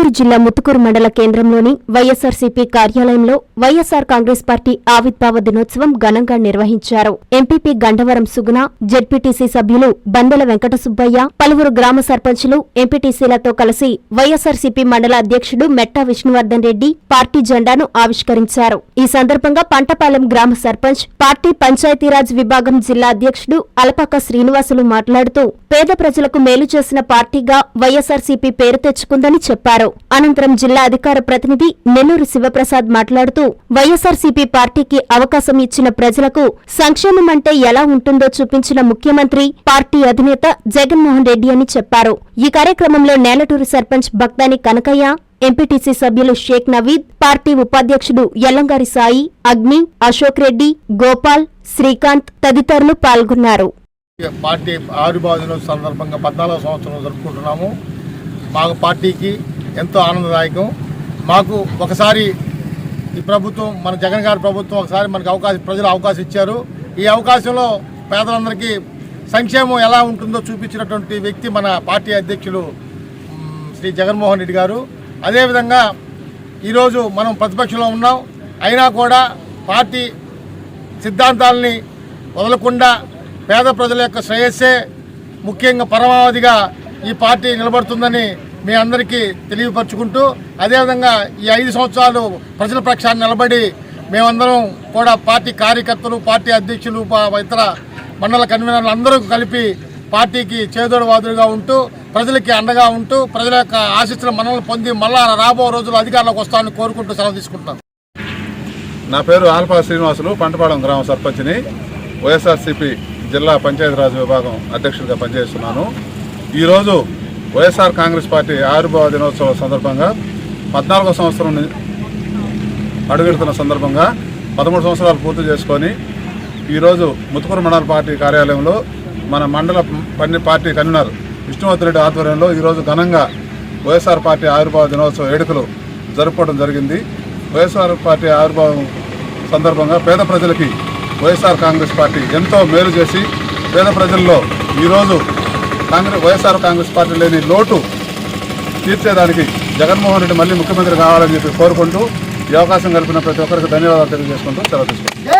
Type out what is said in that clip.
నెల్లూరు జిల్లా ముత్తుకూరు మండల కేంద్రంలోని వైఎస్సార్సీపీ కార్యాలయంలో వైఎస్ఆర్ కాంగ్రెస్ పార్టీ ఆవిర్భావ దినోత్సవం ఘనంగా నిర్వహించారు. ఎంపీపీ గండవరం సుగుణ జెడ్పీటీసీ సభ్యులు బందెల వెంకట సుబ్బయ్య పలువురు గ్రామ సర్పంచులు ఎంపీటీసీలతో కలిసి వైఎస్ఆర్సీపీ మండల అధ్యక్షుడు మెట్టా విష్ణువర్ధన్ రెడ్డి పార్టీ జెండాను ఆవిష్కరించారు. ఈ సందర్భంగా పంటపాలెం గ్రామ సర్పంచ్ పార్టీ పంచాయతీరాజ్ విభాగం జిల్లా అధ్యక్షుడు అలపాక శ్రీనివాసులు మాట్లాడుతూ పేద ప్రజలకు మేలు చేసిన పార్టీగా వైఎస్ఆర్సీపీ పేరు తెచ్చుకుందని చెప్పారు. అనంతరం జిల్లా అధికార ప్రతినిధి నెల్లూరు శివప్రసాద్ మాట్లాడుతూ వైఎస్సార్సీపీ పార్టీకి అవకాశం ఇచ్చిన ప్రజలకు సంక్షేమం అంటే ఎలా ఉంటుందో చూపించిన ముఖ్యమంత్రి పార్టీ అధినేత జగన్మోహన్ రెడ్డి అని చెప్పారు. ఈ కార్యక్రమంలో నేలటూరు సర్పంచ్ భక్తాని కనకయ్య ఎంపీటీసీ సభ్యులు షేక్ నవీద్ పార్టీ ఉపాధ్యక్షుడు ఎల్లంగారి సాయి అగ్ని అశోక్ రెడ్డి గోపాల్ శ్రీకాంత్ తదితరులు పాల్గొన్నారు. పార్టీ ఆవిర్భావ సందర్భంగా పద్నాలుగో సంవత్సరం జరుపుకుంటున్నాము. మాకు పార్టీకి ఎంతో ఆనందదాయకం. మాకు ఒకసారి ఈ ప్రభుత్వం మన జగన్ గారి ప్రభుత్వం ఒకసారి మనకు అవకాశం ప్రజలు అవకాశం ఇచ్చారు. ఈ అవకాశంలో పేదలందరికీ సంక్షేమం ఎలా ఉంటుందో చూపించినటువంటి వ్యక్తి మన పార్టీ అధ్యక్షులు శ్రీ జగన్మోహన్ రెడ్డి గారు. అదేవిధంగా ఈరోజు మనం ప్రతిపక్షంలో ఉన్నాం. అయినా కూడా పార్టీ సిద్ధాంతాలని వదలకుండా పేద ప్రజల యొక్క శ్రేయస్సే ముఖ్యంగా పరమావధిగా ఈ పార్టీ నిలబడుతుందని మీ అందరికీ తెలియపరుచుకుంటూ అదేవిధంగా ఈ ఐదు సంవత్సరాలు ప్రజల పక్షాన్ని నిలబడి మేమందరం కూడా పార్టీ కార్యకర్తలు పార్టీ అధ్యక్షులు ఇతర మండల కన్వీనర్లు అందరూ కలిపి పార్టీకి చేదోడువాదులుగా ఉంటూ ప్రజలకి అండగా ఉంటూ ప్రజల యొక్క ఆశీస్సులు మనల్ని పొంది మళ్ళా రాబో రోజులు అధికారంలోకి వస్తామని కోరుకుంటూ సెలవు తీసుకుంటున్నాను నా పేరు ఆల్పా శ్రీనివాసులు పంటపాలెం గ్రామ సర్పంచ్ని. వైఎస్ఆర్సీపీ జిల్లా పంచాయతీరాజ్ విభాగం అధ్యక్షుడిగా పనిచేస్తున్నాను. ఈరోజు వైఎస్ఆర్ కాంగ్రెస్ పార్టీ ఆవిర్భావ దినోత్సవం సందర్భంగా పద్నాలుగో సంవత్సరం అడుగెడుతున్న సందర్భంగా పదమూడు సంవత్సరాలు పూర్తి చేసుకొని ఈరోజు ముతుకూరు మండల పార్టీ కార్యాలయంలో మన మండల పన్ని పార్టీ కన్వీనర్ విష్ణువర్ధన్ రెడ్డి ఆధ్వర్యంలో ఈరోజు ఘనంగా వైఎస్ఆర్ పార్టీ ఆవిర్భావ దినోత్సవ వేడుకలు జరుపుకోవడం జరిగింది. వైఎస్ఆర్ పార్టీ ఆవిర్భావం సందర్భంగా పేద ప్రజలకి వైఎస్ఆర్ కాంగ్రెస్ పార్టీ ఎంతో మేలు చేసి పేద ప్రజల్లో ఈరోజు కాంగ్రెస్ వైఎస్ఆర్ కాంగ్రెస్ పార్టీ లేని లోటు తీర్చేదానికి జగన్మోహన్ రెడ్డి మళ్ళీ ముఖ్యమంత్రి కావాలని చెప్పి కోరుకుంటూ ఈ అవకాశం కల్పిన ప్రతి ఒక్కరికి ధన్యవాదాలు తెలియజేసుకుంటూ సెలవు తీసుకుంటాం